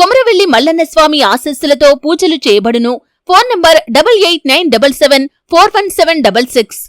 కొమరవెల్లి మల్లన్న స్వామి ఆశస్సులతో పూజలు చేయబడును. Phone number double eight nine double seven four one seven double six.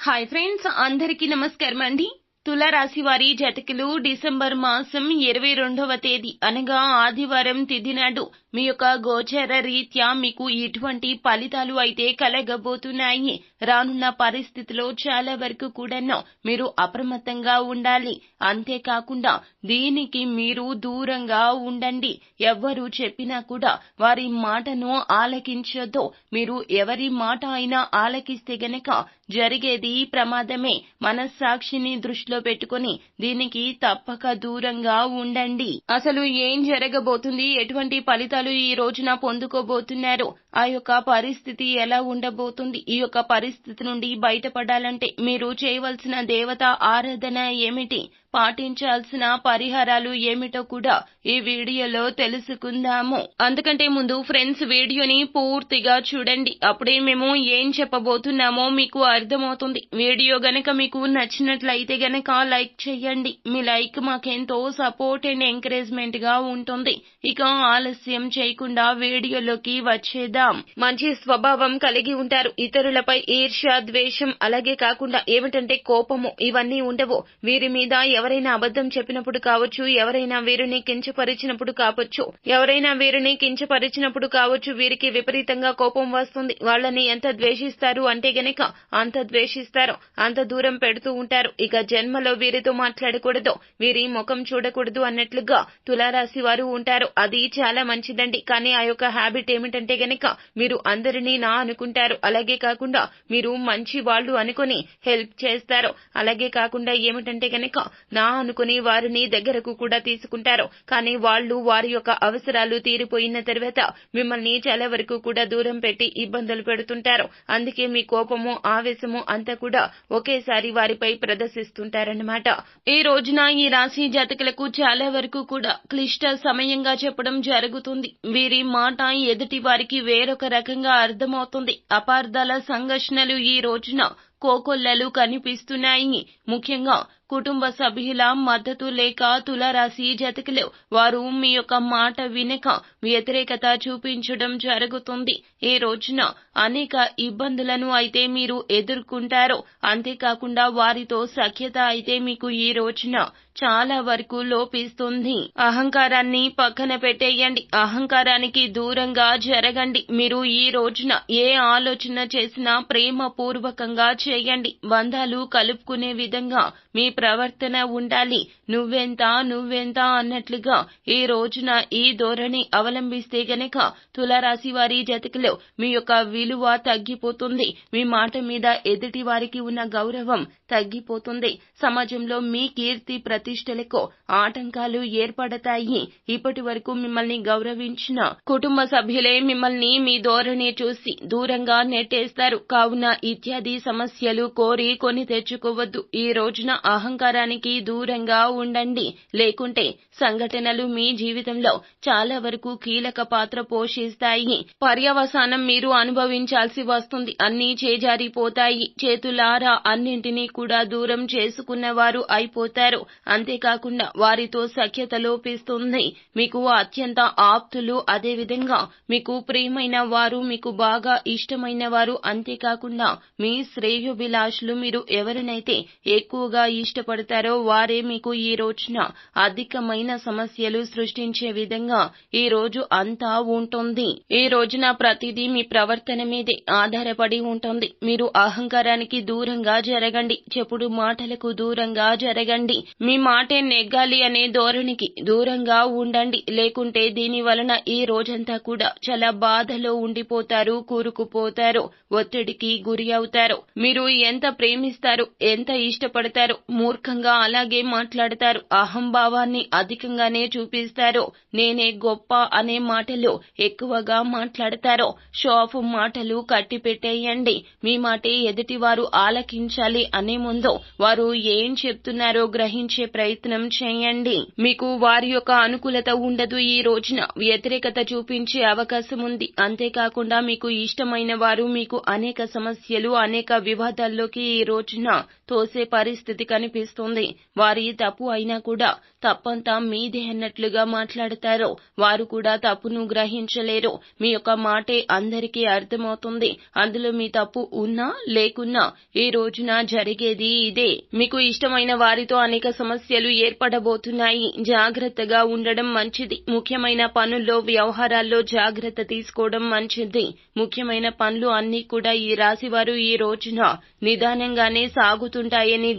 Hi friends అందరికీ నమస్కారం అండి. తులారాశి వారి జతకులు డిసెంబర్ మాసం ఇరవై రెండవ తేదీ అనగా ఆదివారం తిథి నాడు మీ యొక్క గోచర రీత్యా మీకు ఇటువంటి ఫలితాలు అయితే కలగబోతున్నాయి. రానున్న పరిస్థితిలో చాలా వరకు కూడాను మీరు అప్రమత్తంగా ఉండాలి. అంతేకాకుండా దీనికి మీరు దూరంగా ఉండండి. ఎవ్వరు చెప్పినా కూడా వారి మాటను ఆలకించొద్దు. మీరు ఎవరి మాట అయినా ఆలకిస్తే గనక జరిగేది ప్రమాదమే. మనస్సాక్షిని దృష్టిలో పెట్టుకుని దీనికి తప్పక దూరంగా ఉండండి. అసలు ఏం జరగబోతుంది? ఎటువంటి ఫలితాలు ఈ రోజున పొందుకోబోతున్నారు? ఆ యొక్క పరిస్థితి ఎలా ఉండబోతుంది? ఈ యొక్క పరిస్థితి నుండి బయటపడాలంటే మీరు చేయవలసిన దేవతా ఆరాధన ఏమిటి? పాటించాల్సిన పరిహారాలు ఏమిటో కూడా ఈ వీడియోలో తెలుసుకుందాము. అందుకంటే ముందు ఫ్రెండ్స్ వీడియోని పూర్తిగా చూడండి. అప్పుడే మేము ఏం చెప్పబోతున్నామో మీకు అర్థమవుతుంది. వీడియో గనక మీకు నచ్చినట్లయితే గనక లైక్ చేయండి. మీ లైక్ మాకెంతో సపోర్ట్ అండ్ ఎంకరేజ్మెంట్గా ఉంటుంది. ఇక ఆలస్యం చేయకుండా వీడియోలోకి వచ్చేద్దాం. మంచి స్వభావం కలిగి ఉంటారు ఇతరులపై ఈర్ష్య ద్వేషం అలాగే కాకుండా ఏమిటంటే కోపము ఇవన్నీ ఉండవు. వీరి మీద ఎవరైనా అబద్ధం చెప్పినప్పుడు కావచ్చు ఎవరైనా వీరిని కించపరిచినప్పుడు కావచ్చు ఎవరైనా వీరిని కించపరిచినప్పుడు కావచ్చు వీరికి విపరీతంగా కోపం వస్తుంది. వాళ్ళని ఎంత ద్వేషిస్తారు అంటే గనక అంత ద్వేషిస్తారు. అంత దూరం పెడుతూ ఉంటారు. ఇక జన్మలో వీరితో మాట్లాడకూడదు. వీరి ముఖం చూడకూడదు అన్నట్లుగా తులారాశి వారు ఉంటారు. అది చాలా మంచిదండి. కానీ ఆ యొక్క హ్యాబిట్ ఏమిటంటే గనక మీరు అందరినీ నా అనుకుంటారు. అలాగే కాకుండా మీరు మంచి వాళ్ళు అనుకుని హెల్ప్ చేస్తారు. అలాగే కాకుండా ఏమిటంటే గనక నా అనుకుని వారిని దగ్గరకు కూడా తీసుకుంటారు. కానీ వాళ్ళు వారి యొక్క అవసరాలు తీరిపోయిన తర్వాత మిమ్మల్ని చాలా వరకు కూడా దూరం పెట్టి ఇబ్బందులు పెడుతుంటారు. అందుకే మీ కోపము ఆవేశము అంతా కూడా ఒకేసారి వారిపై ప్రదర్శిస్తుంటారన్నమాట. ఈ రోజున ఈ రాశి జాతకులకు చాలా వరకు కూడా క్లిష్ట సమయంగా చెప్పడం జరుగుతుంది. వీరి మాట ఎదుటి వారికి వేరొక రకంగా అర్థమవుతుంది. అపార్థాల సంఘర్షణలు ఈ రోజున కోకొల్లలు కనిపిస్తున్నాయి. ముఖ్యంగా కుటుంబ సభ్యుల మద్దతు లేక తులారాశి జతకులు వారు మీ యొక్క మాట వినక వ్యతిరేకత చూపించడం జరుగుతుంది. ఈ రోజున అనేక ఇబ్బందులను అయితే మీరు ఎదుర్కొంటారు. అంతేకాకుండా వారితో సఖ్యత అయితే మీకు ఈ రోజున చాలా వరకు లోపిస్తుంది. అహంకారాన్ని పక్కన పెట్టేయండి. అహంకారానికి దూరంగా జరగండి. మీరు ఈ రోజున ఏ ఆలోచన చేసినా ప్రేమ పూర్వకంగా చేయండి. బంధాలు కలుపుకునే విధంగా మీ ప్రవర్తన ఉండాలి. నువ్వెంత నువ్వెంత అన్నట్లుగా ఈ రోజున ఈ ధోరణి అవలంబిస్తే గనక తులారాశి వారి జతకలో మీ యొక్క విలువ తగ్గిపోతుంది. మీ మాట మీద ఎదుటి వారికి ఉన్న గౌరవం తగ్గిపోతుంది. సమాజంలో మీ కీర్తి ప్రతిష్టలకు ఆటంకాలు ఏర్పడతాయి. ఇప్పటి వరకు మిమ్మల్ని గౌరవించిన కుటుంబ సభ్యులే మిమ్మల్ని మీ ధోరణి చూసి దూరంగా నెట్టేస్తారు. కావున ఇత్యాది సమస్యలు కోరి కొని తెచ్చుకోవద్దు. ఈ రోజున అహంకారానికి దూరంగా ఉండండి. లేకుంటే సంఘటనలు మీ జీవితంలో చాలా వరకు కీలక పాత్ర పోషిస్తాయి. పర్యవసానం మీరు అనుభవించాల్సి వస్తుంది. అన్నీ చేజారిపోతాయి. చేతులారా అన్నింటినీ కూడా దూరం చేసుకున్నవారు అయిపోతారు. అంతేకాకుండా వారితో సఖ్యత లోపిస్తుంది. మీకు అత్యంత ఆప్తులు అదేవిధంగా మీకు ప్రియమైన వారు మీకు బాగా ఇష్టమైన వారు. అంతేకాకుండా మీ శ్రేయోభిలాషులు మీరు ఎవరినైతే ఎక్కువగా ఇష్టపడతారో వారే మీకు ఈ రోజున అధికమైన సమస్యలు సృష్టించే విధంగా ఈ రోజు అంతా ఉంటుంది. ఈ రోజున ప్రతిదీ మీ ప్రవర్తన మీదే ఆధారపడి ఉంటుంది. మీరు అహంకారానికి దూరంగా జరగండి. చెప్పుడు మాటలకు దూరంగా జరగండి. మీ మాటే నెగ్గాలి అనే ధోరణికి దూరంగా ఉండండి. లేకుంటే దీని వలన ఈ రోజంతా కూడా చాలా బాధలో ఉండిపోతారు కూరుకుపోతారు ఒత్తిడికి గురి అవుతారు. మీరు ఎంత ప్రేమిస్తారు ఎంత ఇష్టపడతారు మూర్ఖంగా అలాగే మాట్లాడతారు. అహంభావాన్ని అధికంగానే చూపిస్తారు. నేనే గొప్ప అనే మాటలు ఎక్కువగా మాట్లాడతారు. షాఫ్ మాటలు కట్టి పెట్టేయండి మీ మాటే ఎదుటివారు ఆలకించాలి అనే ముందు వారు ఏం చెప్తున్నారో గ్రహించే ప్రయత్నం చేయండి. మీకు వారి యొక్క అనుకూలత ఉండదు ఈ రోజున. వ్యతిరేకత చూపించే అవకాశం ఉంది. అంతేకాకుండా మీకు ఇష్టమైన వారు మీకు అనేక సమస్యలు అనేక వివాదాల్లోకి ఈ రోజున తోసే పరిస్థితి కనిపిస్తుంది. వారి తప్పు అయినా కూడా తప్పంతా మీదే అన్నట్లుగా మాట్లాడతారు. వారు కూడా తప్పును గ్రహించలేరు. మీ యొక్క మాటే అందరికీ అర్థమవుతుంది. అందులో మీ తప్పు ఉన్నా లేకున్నా ఈ రోజున జరిగేది ఇదే. మీకు ఇష్టమైన వారితో అనేక సమస్యలు ఏర్పడబోతున్నాయి. జాగ్రత్తగా ఉండడం మంచిది. ముఖ్యమైన పనుల్లో వ్యవహారాల్లో జాగ్రత్త తీసుకోవడం మంచిది. ముఖ్యమైన పనులు అన్ని కూడా ఈ రాశివారు ఈ రోజున నిదానంగానే సాగుతుంటాయని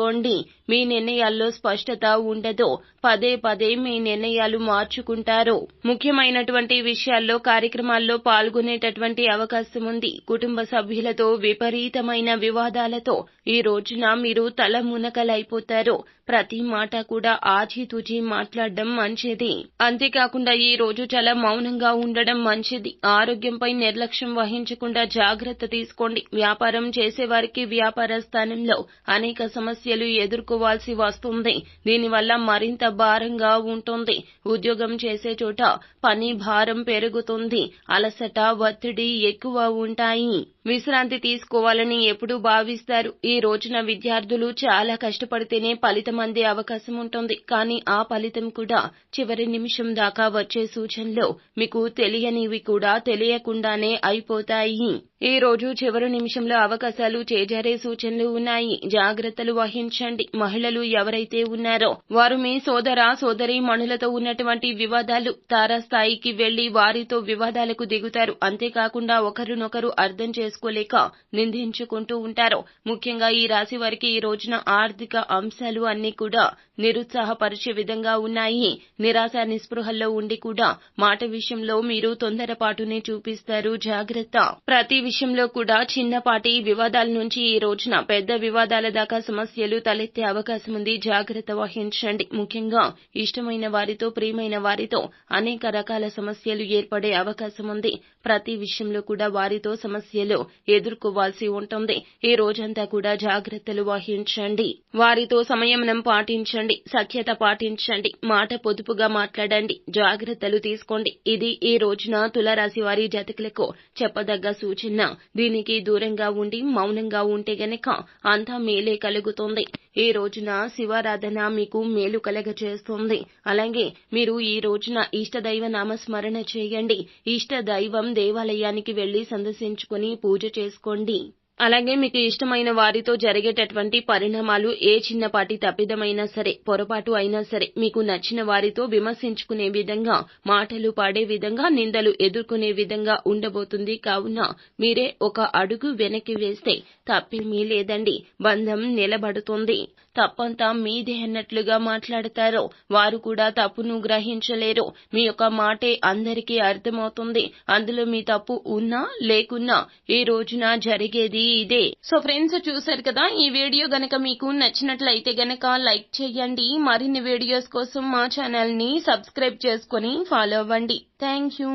గుర్తుంచుకోండి మీ నిర్ణయాల్లో స్పష్టత ఉండదు పదే పదే మీ నిర్ణయాలు మార్చుకుంటారు. ముఖ్యమైనటువంటి విషయాల్లో కార్యక్రమాల్లో పాల్గొనేటటువంటి అవకాశం ఉంది. కుటుంబ సభ్యులతో విపరీతమైన వివాదాలతో ఈ రోజున మీరు తల మునకలైపోతారు. ప్రతి మాట కూడా ఆచితూచి మాట్లాడడం మంచిది. అంతేకాకుండా ఈ రోజు చాలా మౌనంగా ఉండడం మంచిది. ఆరోగ్యంపై నిర్లక్ష్యం వహించకుండా జాగ్రత్త తీసుకోండి. వ్యాపారం చేసేవారికి వ్యాపార స్థానంలో అనేక సమస్యలు ఎదుర్కోవాల్సి వస్తుంది. దీనివల్ల మరింత భారంగా ఉంటుంది. ఉద్యోగం చేసే చోట పని భారం పెరుగుతుంది. అలసట ఒత్తిడి ఎక్కువ ఉంటాయి. విశ్రాంతి తీసుకోవాలని ఎప్పుడూ భావిస్తారు. ఈ రోజున విద్యార్థులు చాలా కష్టపడితేనే ఫలితం అందే అవకాశం ఉంటుంది. కానీ ఆ ఫలితం కూడా చివరి నిమిషం దాకా వచ్చే సూచనలు మీకు తెలియనివి కూడా తెలియకుండానే అయిపోతాయి. ఈ రోజు చివరి నిమిషంలో అవకాశాలు చేజారే సూచనలు ఉన్నాయి. జాగ్రత్తలు వహించండి మహిళలు ఎవరైతే ఉన్నారో వారు మీ సోదర సోదరి మణులతో ఉన్నటువంటి వివాదాలు తారాస్థాయికి వెళ్ళి వారితో వివాదాలకు దిగుతారు. అంతేకాకుండా ఒకరినొకరు అర్థం చేసుకోలేక నిందించుకుంటూ ఉంటారు. ముఖ్యంగా ఈ రాశి వారికి ఈ రోజున ఆర్థిక అంశాలు అన్ని కూడా నిరుత్సాహపరిచే విధంగా ఉన్నాయి. నిరాశ నిస్పృహల్లో ఉండి కూడా మాట విషయంలో మీరు తొందరపాటునే చూపిస్తారు. జాగ్రత్త. ప్రతి విషయంలో కూడా చిన్నపాటి వివాదాల నుంచి ఈ రోజున పెద్ద వివాదాల దాకా సమస్యలు తలెత్తే అవకాశం ఉంది జాగ్రత్త వహించండి. ముఖ్యంగా ఇష్టమైన వారితో ప్రియమైన వారితో అనేక రకాల సమస్యలు ఏర్పడే అవకాశం ఉంది ప్రతి విషయంలో కూడా వారితో సమస్యలు ఎదుర్కోవాల్సి ఉంటుంది. ఈ రోజంతా కూడా జాగ్రత్తలు వహించండి. వారితో సంయమనం పాటించండి. సఖ్యత పాటించండి. మాట పొదుపుగా మాట్లాడండి. జాగ్రత్తలు తీసుకోండి. ఇది ఈ రోజున తులరాశి వారి జాతకులకు చెప్పదగ్గ సూచన. దీనికి దూరంగా ఉండి మౌనంగా ఉంటే గనక అంతా మేలే కలుగుతుంది. ఈ రోజున శివారాధన మీకు మేలు కలగ చేస్తుంది అలాగే మీరు ఈ రోజున ఇష్టదైవ నామస్మరణ చేయండి. ఇష్ట దైవం దేవాలయానికి వెళ్ళి సందర్శించుకుని పూజ చేసుకోండి. అలాగే మీకు ఇష్టమైన వారితో జరిగేటటువంటి పరిణామాలు ఏ చిన్నపాటి తప్పిదమైనా సరే పొరపాటు అయినా సరే మీకు నచ్చిన వారితో విమర్శించుకునే విధంగా మాటలు పాడే విధంగా నిందలు ఎదుర్కొనే విధంగా ఉండబోతుంది. కావున మీరే ఒక అడుగు వెనక్కి వేస్తే తప్పేమీ లేదండి. బంధం నిలబడుతుంది. తప్పంతా మీదే అన్నట్లుగా మాట్లాడతారో. వారు కూడా తప్పును గ్రహించలేరు. మీ యొక్క మాటే అందరికీ అర్థమవుతుంది. అందులో మీ తప్పు ఉన్నా లేకున్నా ఈ రోజున జరిగేది ఇదే. సో ఫ్రెండ్స్ చూసారు కదా ఈ వీడియో గనక మీకు నచ్చినట్లయితే గనక లైక్ చేయండి. మరిన్ని వీడియోస్ కోసం మా ఛానల్ని సబ్స్క్రైబ్ చేసుకుని ఫాలో అవ్వండి. Thank you.